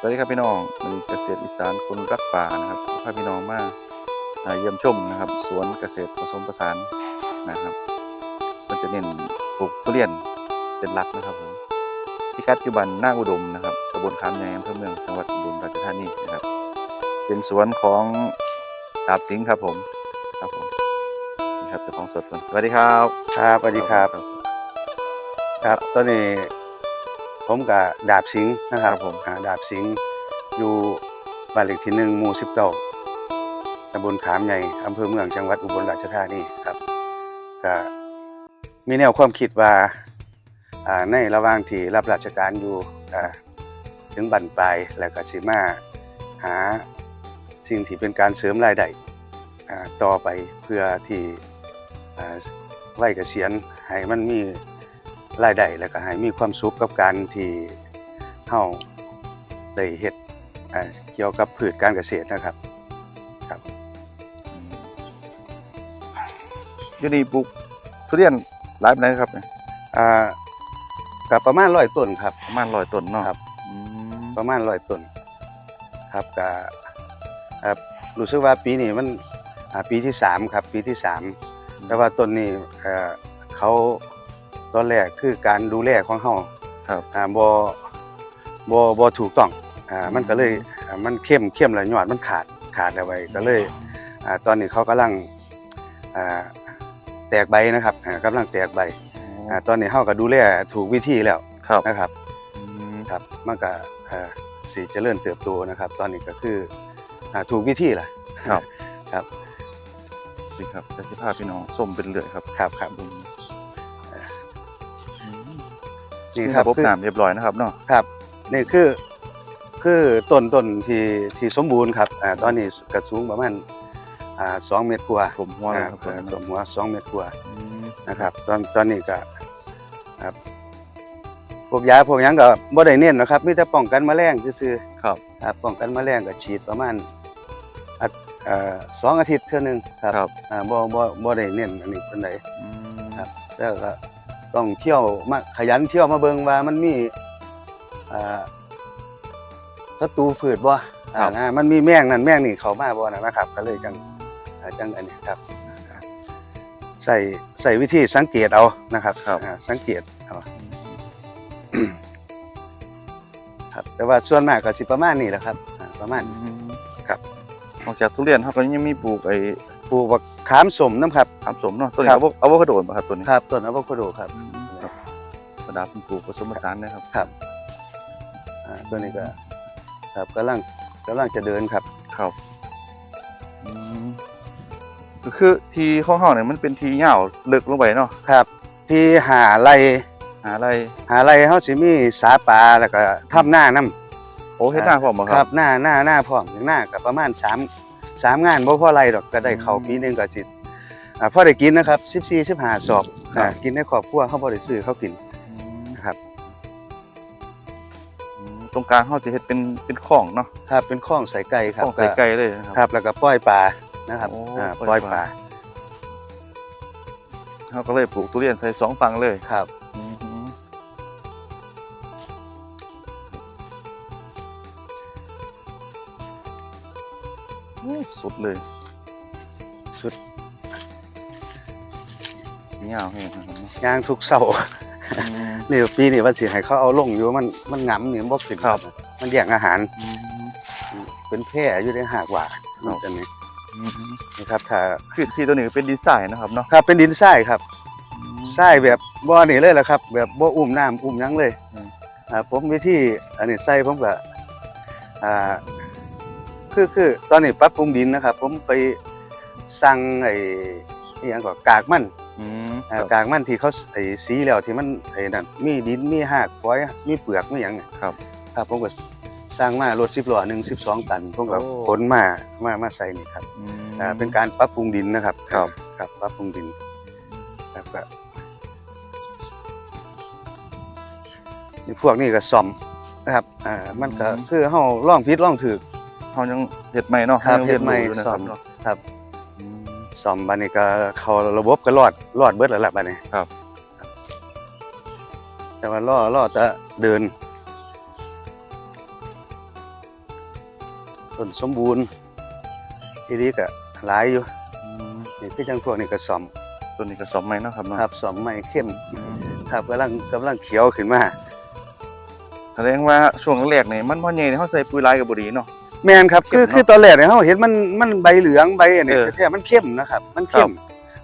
สวัสดีครับพี่น้องมันเกษตรอีสานคนรักป่านะครับพาพี่น้องมาอ่าเยี่ยมชมนะครับ สวนเกษตรผสมผสานนะครับมันจะเน้นปลูกทุเรียนเป็นหลักนะครับผมพิกัดอยู่บ้านนาอุดมนะครับตำบลคามใหญ่อำเภอเมืองจังหวัดอุบลราชธานีนะครับ เป็นสวนของดาบสิงห์ครับผมครับผมนี่ครับเจ้าของสวนสวัสดีครับ ครับสวัสดีครับ ครับตอนนี้ ผมกับดาบสิงห์นะครับผมอ่าดาบสิงห์อยู่บ้านเลขที่หนึ่งหมู่สิบเก้าตำบลขามใหญ่อำเภอเมืองจังหวัดอุบลราชธานีครับก็มีแนวความคิดว่าอ่าในระหว่างที่รับราชการอยู่อ่าถึงบั่นปลายแล้วก็สิมาหาสิ่งที่เป็นการเสริมรายได้อ่าต่อไปเพื่อที่อ่าไว้เกษียณให้มันมี รายได้แล้วก็ให้มีความสุขกับการที่เฮาได้เฮ็ดอ่าเกี่ยวกับพืชการเกษตรนะครับครับอยู่นี่ปลูกทุเรียนหลายปานใดครับเนี่ยอ่าก็ประมาณร้อยต้นครับ ประมาณร้อยต้นเนาะครับอืมประมาณร้อยต้นครับก็อ่ารู้สึกว่าปีนี้มันอ่าปีที่สามครับ ปีที่สามแต่ว่าต้นนี้เอ่อเขา ตอนแรกคือการดูแลของเฮาครับอ่าบ่บ่บ่ถูกต้องอ่ามันก็เลยอ่ามันเข้มเข้มแล้วยอดมันขาดขาดเอาไว้ก็เลยอ่าตอนนี้เขากำลังอ่าแตกใบนะครับอ่ากำลังแตกใบอ่าตอนนี้เฮาก็ดูแลถูกวิธีแล้วครับนะครับ อืมครับมันก็เอ่อสิเจริญเติบโตนะครับ ตอนนี้ก็คืออ่าถูกวิธีล่ะครับ ครับนี่ครับจะสิพาพี่น้องส้มเป็นเรื่อยครับ ครับครับอืมนี่ นี่คครัรับบบบคือน้ำเรียบร้อยนะครับเนาะครับ นี่คือ คือต้นต้นที่ที่สมบูรณ์ครับอ่าตอนนี้กระสูงประมาณอ่าสองเมตรกว่าผมหัวเลยอ่าครับต้นหัวสองเมตรกว่าอืมนะครับ ตอนตอนนี้ก็ครับพวกยาพวกหยังก็บ่ได้เน้นนะครับมีแต่ป้องกันแมลงซื่อครับๆครับป้องกันแมลงก็ฉีดประมาณอาทเอ่อสองอาทิตย์เท่านึงครับครับอ่าบ่บ่บ่ได้เน้นอันนี้ปานใดอืมครับแล้วก็ ต้องเที่ยวมาขยันเที่ยวมาเบิ่งว่ามันมีอ่าศัตรูพืชบ่อ่านะมันมีแมงนั่นแมงนี่เข้ามาบ่นะนะครับ ก็เลยจังอ่าจังอันนี้ครับใส่ใส่วิธีสังเกตเอานะครับครับอ่าสังเกตเอาครับ แต่ว่าส่วนมากก็สิประมาณนี้แหละครับอ่าประมาณอืมครับนอกจากทุเรียนครับก็ยังมีปลูกไอ้ปลูกบัก ขามสมน้ำครับ ขามสมเนาะตัวนี้ครัอะบโวอะโวคาโดป่ะครับตัวนี้ครับต้นอะโวคาโดครับครับประดับปลูกผสมผสานนะครับครับอ่าตัวนี้ก็ครับกำลังกำลังจะเดินครับ ครับอืมก็คือทีของเฮาเนี่ยมันเป็นทียาวลึกลงไปเนาะครับ ที่หาไรหาอะไรหาไรเฮาสิมีสาปลาแล้วก็ทำหน้านํโอ้เฮ็ดหน้าพร้อมบ่คครัรับบหน้าหน้าหน้าพร้อมอย่างหน้าก็ประมาณ 3 3งานบ่พอไรดอกก็ได้เข้าอืมปีหนึงก็สิอ่าพอได้กินนะครับ14 15สอบครับอ่ากินในครอบครัวเฮาบ่ได้ซื้อเขากินอืมนะครับอืมตรงกลางเฮาจะเฮ็ดเป็นเป็นของเนาะครับเป็นข้องใส่ไก่คขรับองใส่ไก่เลยนะคครับ รับแล้วก็ปล่อยปลานะครับโอ้อ่าปปล่ล่ออยยปปลา ลาเฮาก็เลยปลูกทุเรียนใส่สองฝั่งเลย ครับ สุดเลยสุดยาวแห้งนะครับเนาะย่างทุกเช้าอืมนี่ปีนี้ว่าสิให้เขาเอาลงอยู่มันมันงํนี่มันบ่ขึ้นครับ มันแย่งอาหารอืมเป็นแพร่อยู่ในหากหว่าครับอันนี้อืมนะครับถ้าคือที่ตัวนี้เป็นดีไซน์นะครับเนาะครับเป็นดินทรายครับทรายแบบบ่อนี่เลยแหละครับ แบบบ่อุ้มน้ำอุ้มหยังเลยอืมอ่าผมวิธีอันนี้ใส่ผมก็อ่า คือคือตอนนี้ปรับปรุงดินนะครับ ผมไปสั่งไอ้อหยังก็กากมันอืมอ่าครับ กากมันที่เขาไอ้สีแล้วที่มันไอ้นั่นมีดินมีหากฝอยมีเปลือกมีหยังเนี่ยครับครับผมก็สร้างมารถ10ล้อหนึง12ตันผมก็โอ้ ขนมามามาใส่นี่ครับอืม อ่าเป็นการปรับปรุงดินนะครับครับ ครับปรับปรุงดินครับก็นี่พวกนี้ก็ซ่อมนะครับอ่ามันก็คือเฮาล่องผิดล่องถูก เขายังเห็ดใหม่เนาะครับขายังเฮ็ดใหม่รู้อยู่นะซ่คอรับมเนาะครับอืมซ่อมบัดนี้ก็เข้าระบบก็รอดรอดเบิดแล้วล่ะบัดนี้ครับ แต่ว่ารอรอแต่เดินต้นสมบูรณ์ทีนี้ก็หลายอยู่อืมนี่คือจังพวกนี้ก็ซ่อมตัวนี้ก็สมไหมเนาะครับเนาะครับซ่อมใหม่เข้มอืมครับกำลังกำลังเขียวขึ้นมาแสดงว่าช่วงแรกๆนี่มันพ่อใหญ่นี่เขาใส่ปุ๋ยลายกับบุรีเนาะ แม่นครับ คือเข้มเนอะคือตอนแรกเนี่ยเฮาเห็นมันมันใบเหลืองใบอันนี้เออแท้ๆมันเข้มนะครับ มันเข้ม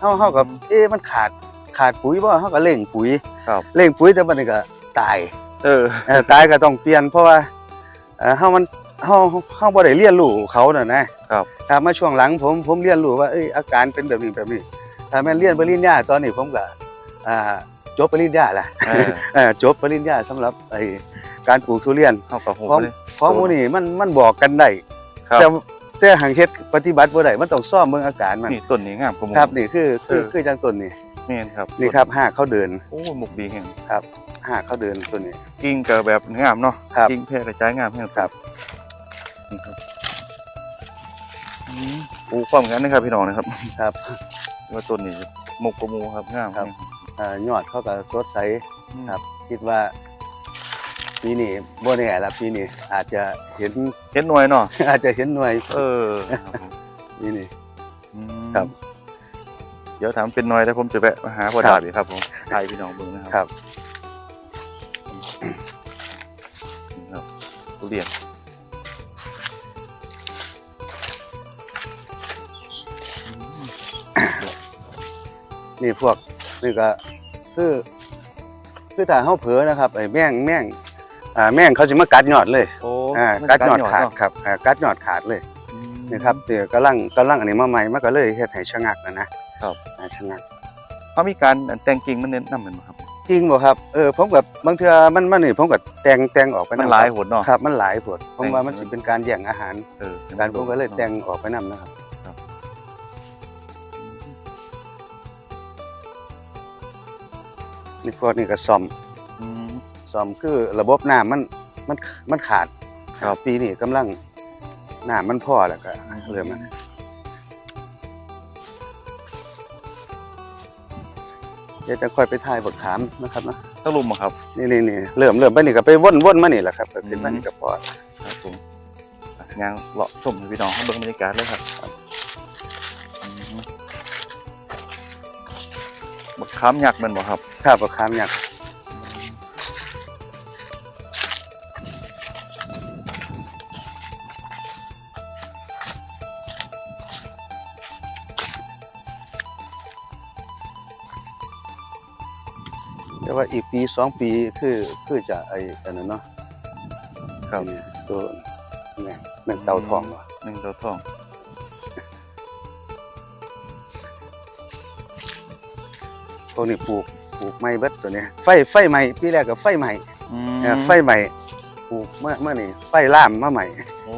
เฮาเฮากับอืมเอ๊ะมันขาดขาดปุ๋ยบ่เฮาก็เร่งปุ๋ยครับเร่งปุ๋ยแต่บัดนี้ก็ตายเออ เออตายก็ต้องเปลี่ยนเพราะว่าเอ่อเฮามันเฮาเฮาบ่ได้เรียนรู้เขาน่ะนะครับ ครับมาช่วงหลังผมผมเรียนรู้ว่าเอ้ยอาการเป็นแบบนี้แบบนี้ถ้าแม่นเรียนปริญญาตอนนี้ผมก็อ่าจบปริญญาละเออเออจบปริญญาสำหรับไอ้การปลูกทุเรียน เข้ากับหูของเลย ของหมู่นี่มันมันบอกกันได้ครับแต่แต่หังเฮ็ดปฏิบัติบ่ได้มันต้องซ่อมเบิ่งอาการมันนี่ต้นนี้งามกว่าหมู ครับนี่คือคือเออ คือจังต้นนี่แม่นครับนี่ครับหากเขาเดินโอ้ยหมกดีแห่งหากเขาเดินต้นนี้ กิ่งก็แบบงามเนาะครับกิ่งแพร่กระจายงามแห่งครับ นี่ครับอืมปลูกพร้อมกันนะครับพี่น้องนะครับครับ ว่าต้นนี้หมกกว่าหมูครับงามครับ อ่ายอดเขาก็สดใสอืมครับ คิดว่า ปีนี้บ่แน่ละปีนี้อาจจะเห็น เห็นหน่วยเนาะ อาจจะเห็นหน่วยเออครับผมปีนี้อืมครับ เดี๋ยวถามเป็นหน่วยแล้วผมจะแวะมาหาพ่อครับดาบอีกครับผมถ่ายพี่น้องเบิ่งนะคครัรับนี่ครับทุเรียนนี่พวกนี่ก็คือ คือถ้าเฮาเผลอนะครับไอ้แม่งแม่ง อ่าแม่งเขาสิมากัดยอดเลยโอ้อ่ามันกัดยอดขาดเนะครับอ่ากัดยอดขาดเลยอืมนี่ครับเดี๋ยวกำลังกำลังอันนี้มาใหม่มันก็เลยเฮ็ดให้ชะงักนะนะครับอ่าชะงักเขามีการแต่งกิ่งมันเน้นนำเหมือนบ่ครับจริงบ่ครับเออผมกับบางเทื่อมันมันนี่ผมก็แต่งแต่งออกไปมันนำหลายโหดเนาะครับมันหลายผดผมว่าแต่งมันสิเป็นการแย่งอาหารเออการผมก็เลยแต่งออกไปนํนะครับนี่พวกนี้ก็ซ่อมอืม ซ่อมคือระบบน้ำมันมันมันขาดครับ ปีนี้กำลังน้ำมันพอแล้วก็เริ่มมันเดี๋ยวจะค่อยไปถ่ายบทขามนะครับเนาะตะลุมบ่ครับ นี่นี่นี่เริ่มเริ่มไปนี่ก็ไปวนวนมานี่แหละครับก็เป็นมานี่ก็พอครับผมอะยางเลาะชมให้พี่น้องเขาเบิ่งบรรยากาศเลยครับอืมบักขามยักษ์แมันบ่ครับครับบทขามอยาก แต่ว่าอีกปีสองปีคือคือจะไอ้อันนั้นเนาะครับนี่ตัวแม่งแม่งเต่าทองเหรอหนึ่งเต่าทองพวกนี้ปลูกปลูกไม้เบิดตัวเนี้ยไฟไฟใหม่ปีแรกก็ไฟใหม่อืเออมไฟใหม่ปลูกเมื่อเมื่อนี่ไฟล่ามมาใหม่โอ้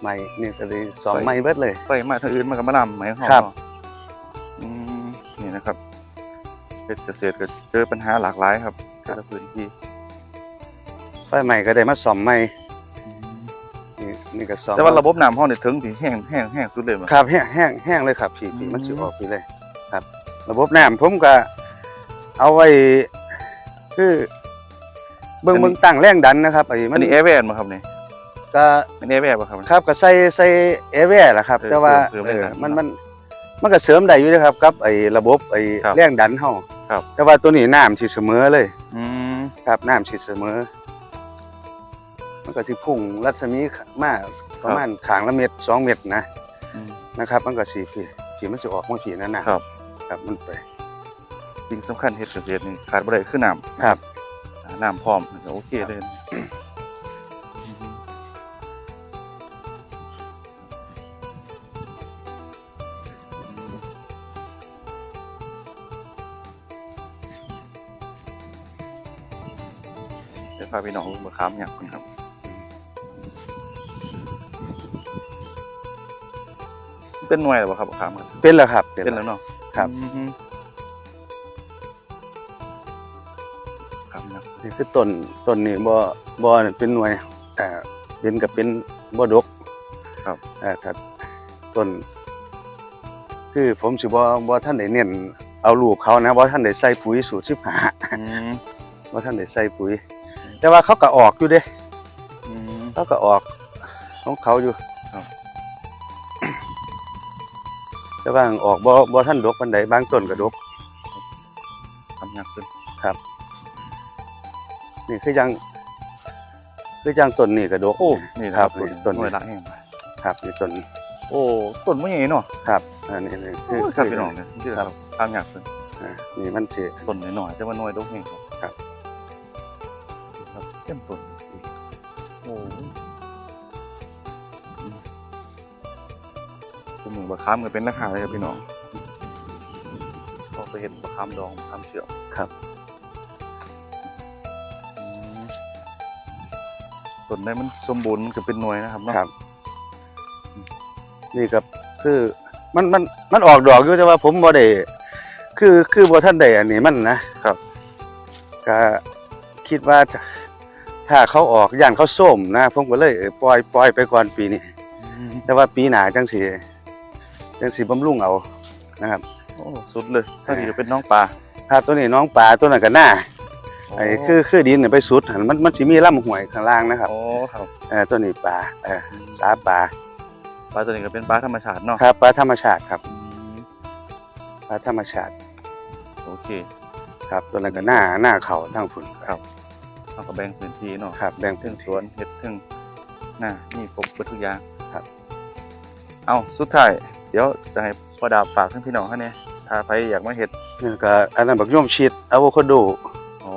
ใหม่นี่ก็เลยสองไฟไม้เบิดเลยไปมาทางอื่นมันก็มาลำไหมครับอืมนี่นะครับ เป็นเกษตรก็เจอปัญหาหลากหลายครับแต่ละพื้นที่ไฟใหม่ก็ได้มาสอมใหม่นี่นี่ก็สอมแต่ว่าระบบน้ำห้องเนี่ยถึงที่แห้งแห้งแห้งสุดเลยมั้ครับแห้งแห้งแห้งเลยครับพี่พี่อืมมันสิออกพี่เลยครับ ระบบน้ำผมก็เอาไว้คือเบิ่งเบิ่งตั้งแรงดันนะครับไอ้อัมันนนี้แอร์แวนมาครับเนี่ยก็อันนี้แอร์แวนป่ะครับ ครับก็ใส่ใส่แอร์แวร์ล่ะครับ เออแต่ว่าเสริมเออแรงดันมันมันมันก็เสริมได้อยู่นะครับกับไอ้ระบบไอ้ครับ แรงดันเฮา ครับ แต่ว่าตัวนี้น้ำสิเสมอเลยอืมครับน้ำสิเสมอ มันก็สิพุ่งรัศมีมาประมาณขางละเม็ดสองเม็ดนะอืมนะครับ มันก็สิผีผีมันสิออกมาผีนั่นนะครับ ครับมันไปสิ่งสำคัญเฮ็ดเกษตรนี่ขาดบ่ได้คือน้ำครับอ่าน้ำพร้อมมันก็โอเคเลยาพี่น้องมาค้ามอย่างคนครับเป็นหน่วยหรือเปล่าครับค้ามกันเป็นแล้วครับ เป็นแล้วเนาะครับอืมครับนะนี่คือต้นต้นนี่บ่บ่นี่เป็นหน่วยอ่าเป็นก็เป็นบ่ดก ครับอ่าครับต้นคือผมสิบ่บ่ท่านได้เน้นเอาลูกเขานะบ่ท่านได้ใส่ปุ๋ยสูตร15อืมบ่ท่านได้ใส่ปุ๋ย แต่ว่าเขาก็ออกอยู่เด้อืมเขาก็ออกของเขาอยู่ครับแต่ว่าออกบ่บ่ท่านดกปานใดบางต้นก็ดกทำยากขึ้นนี่คือยังคือยังต้นนี่ก็ดกโอ้นี่นะครับต้นต้นหน่วยละแห่งครับนี่ต้นนี้โอ้ต้นไม่ใหญ่เนาะครับอันนี้นี่โอ้ยครับพี่น้องเนี่ยนี่ครับทำยากขึ้นอ่านี่มันสิต้นหน่อยๆแต่ว่าหน่วยดกแห่งครับ ครับครับเต็มต้นโอ้ตัวมือบะคามก็เป็นราคาเลยครับพี่น้องพอไปเห็นบะคามดองบะคามเชื่อมครับต้นได้มันสมบูรณ์มันก็เป็นหน่วยนะครับเนาะครับ นี่ก็คือมันมันมันออกดอกอยู่แต่ว่า ผมบ่ได้คือคือบ่ท่านได้อันนี้มันนะครับ ก็คิดว่า ถ้าถ้าเขาออกย่านเขาส้มนะผมก็เลยเออปล่อยปล่อยไปก่อนปีนี้ แต่ว่าปีหน้าจังสิจังสิบำรุงเอานะครับโอ้สุดเลยถ้าดีจะเป็นน้องปลาครับตัวนี้น้องปลาตัวนั้นก็หน้าไอ้คือคือดินเนี่ยไปสุดหั่นมันมันสิมีลำห้วยข้างล่างนะครับโอ้ครับเออตัวนี้ปลาเออสาปลาปลาตัวนี้ก็เป็นปลาธรรมชาติเนาะครับปลาธรรมชาติครับอืมปลาธรรมชาติโอเค ครับตัวนั้นก็หน้าหน้าเขาทั้งฝุ่นครับ เราก็แบ่งพื้นที่เนาะครับแบ่งทึพื้งนสที่วนเห็ดทึงหน้านี่ครบเบิดทุกอย่างครับ เอาสุดท้ายเดี๋ยวจะให้พ่อดาบฝากทั้งพี่น้องเขาเนี่ยถ้าใครอยากมาเห็ดนี่ก็อันนั้นบักย่อมชีดอะโวคาโดอ๋อ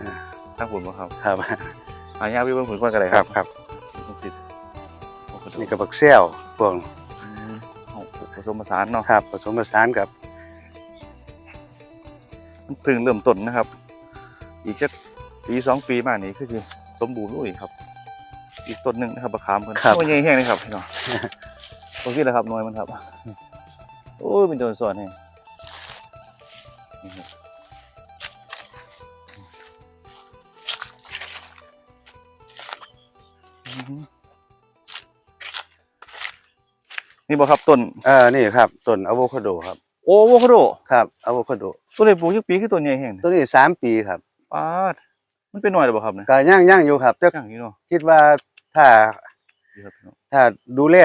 อ่าทางผุนบ่ครับครับอายาวิเบิ้งผุนก่อนกันเลยครับครับต้องติดโอ้โหนี่ก็บักแซวพวกอืมเอาผสมผสานเนาะครับผสมผสานกับมันเพิ่งเริ่มต้นนะครับ อีกสัก ปีสองปีมานี้คือสิสมบูรณ์ลุยครับ อีกต้นหนึ่งนะครับบะขามเพิ่นครับ โอ้ยใหญ่แห้งเลยครับพี่น้องโอเคแล้วครับหน่วยมันครับโอ้ยเป็นตัวสอนแห้งนี่ครับอืมนี่บ่ครับต้นเออนี่ครับต้นอะโวคาโดครับโอ้โวคาโดครับอะโวคาโดตัวนี้ปลูกยี่ปีคือตัวใหญ่แห้งตัวนี้สามปีครับป้าด มันเป็นหน่วยหรือเปล่าครับเนี่ยก็ย่างย่างอยู่ครับแต่อย่างนี้เนาะคิดว่าถ้าดีครับพี่น้องถ้าดูแล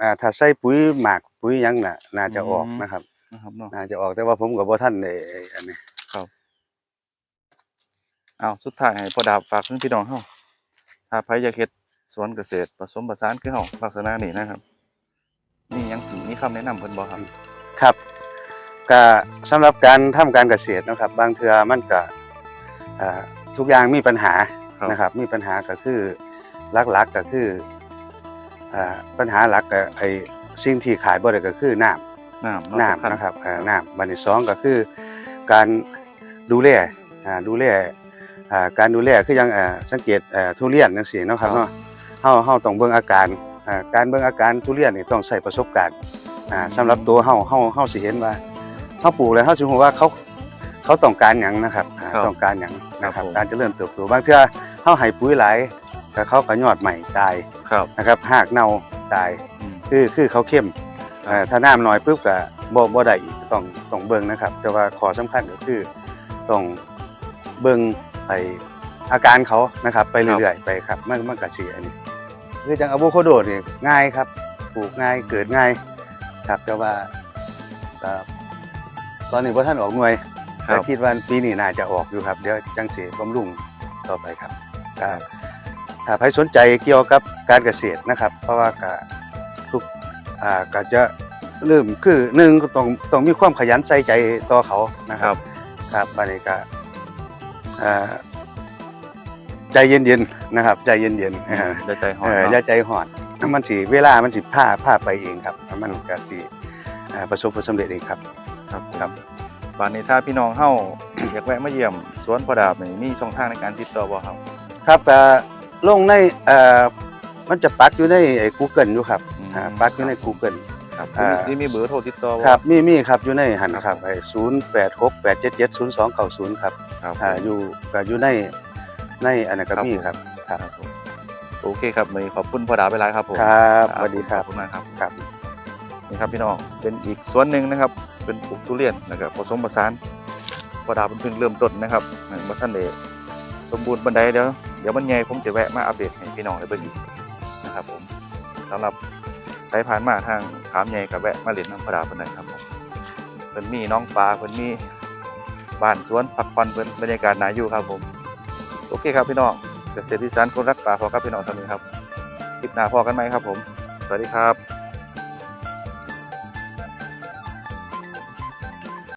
อ่าถ้าใส่ปุ๋ยหมากปุ๋ยหยังน่ะ น่าจะออกอืมนะครับนะครับเนาะน่าจะออกแต่ว่าผมกับบ่ท่านได้อันนี้เอาสุดท้ายให้พ่อดาบฝากถึงพี่น้องเฮาถ้าใครอยากเฮ็ดสวนเกษตรผสมผสานคือเฮาลักษณะนี้นะครับมีหยังสิมีคำแนะนำเพิ่นบ่ครับครับก็สำหรับการทำการเกษตรนะครับ บางเทื่อมันก็อ่า ทุกอย่างมีปัญหาครับ นะครับ มีปัญหาก็คือหลักๆก็คืออ่าปัญหาหลักก็ไอ้สิ่งที่ขายบ่ได้ก็คือน้ำน้ำเนาะน้ำสำคัญนะครับเอ่อน้ำบันที่สองก็คือการดูแลอ่าดูแลอ่าการดูแลคือยังอ่าสังเกตเอ่อทุเรียนจังซี่เนาะครับเนาะเฮาเฮาต้องเบิ่งอาการอ่าการเบิ่งอาการทุเรียนนี่ต้องใช้ประสบการณ์อ่าสำหรับตัวเฮาเฮาเฮาสิเห็นว่าเฮาปลูกแล้วเฮาสิรู้ว่าเขา เขาต้องการหยังนะครับอ่าครับต้องการหยังนะครับผม การเจริญเติบโตบางเทื่อเฮาให้ปุ๋ยหลายก็เขาก็ยอดใหม่ตายครับนะครับหากเน่าตายอืม คือคือเขาเข้มครับเอ่อถ้าน้ำน้อยปุ๊บก็บ่บ่ได้อีกต้องต้องเบิ่งนะครับ แต่ว่าข้อสำคัญก็คือต้องเบิ่งไออาการเขานะครับ ไปเรื่อยๆไปครับมันมันก็สิอันนี้คือจังอะโวคาโดนี่ง่ายครับปลูกง่ายเกิดง่ายครับแต่ว่าเอ่อตอนนี้บ่ทันออกหน่วย คแต่รับคิดว่าปีนี้น่าจะออกอยู่ครับ เดี๋ยวจังสิบำรุงต่อไปครับก็ถ้าใครสนใจเกี่ยวกับการเกษตรนะครับ เพราะว่าก็ทุกอ่าก็จะเริ่มคือหนึ่งก็ต้องต้องมีความขยันใส่ใจต่อเขานะคครัรับบครับบัดนี้ก็อ่าใจเย็นๆนะครับ ใจเย็นๆอืเอมออย่าใจฮ้อนเออเนาะอย่าใจหอดมันสิเวลามันสิพาพาไปเองครับ มันก็สิอ่าประสบผลสำเร็จเองครับ ครับครั บวันนี้ถ้าพี่น้องเฮาอยากแวะมาเยี่ยมสวนพ่อดาบนี่มีช่องทางในการติดต่อบ่ครับครับก็ลงในเอ่อมันจะปักอยู่ในไอ้ Google อยู่ครับอืมอ่าปักอยู่ใน Google ครับอ่า นี่มีเบอร์โทรติดต่อบ่ครับมีมีครับอยู่ในหันครับครับไอ้0868770290ครับครับอ่าอยู่ก็อยู่ในในอันนั้นก็ครับมีผมครับครับ ครับผมโอเคครับวันนี้ขอบคุณพ่อดาบไปหลายครับผมครับสวัสดีครัขบ อบคุณมากครับครับ นี่ครับพี่น้องเป็นอีกส่วนหนึ่งนะครับ เป็นปลูกทุเรียนนะครับผสมผสานพอดาวเป็นเพิ่งเริ่มต้นนะครับมื่อท่านเดสมบูรณ์บันไดเดี๋ยวเดี๋ยวมันใหญ่ผมจะแวะมาอัปเดตให้พี่น้องได้เบิ่งอีกนะครับผมสำหรับใครผ่านมาทางขามใหญ่กับแวะมาเล่นน้ำพระดาเพิ่นได้ครับผมเพิ่นมีน้องปลาเพิ่นมีบ้านสวนพักผ่อนเพิ่นบรรยากาศน่าอยู่ครับผม โอเคครับพี่น้องเกษตรอีสานคนรักป่าพอครับพี่น้องท่านนี้ครับคลิปหน้าพอกันไหมครับผม สวัสดีครับ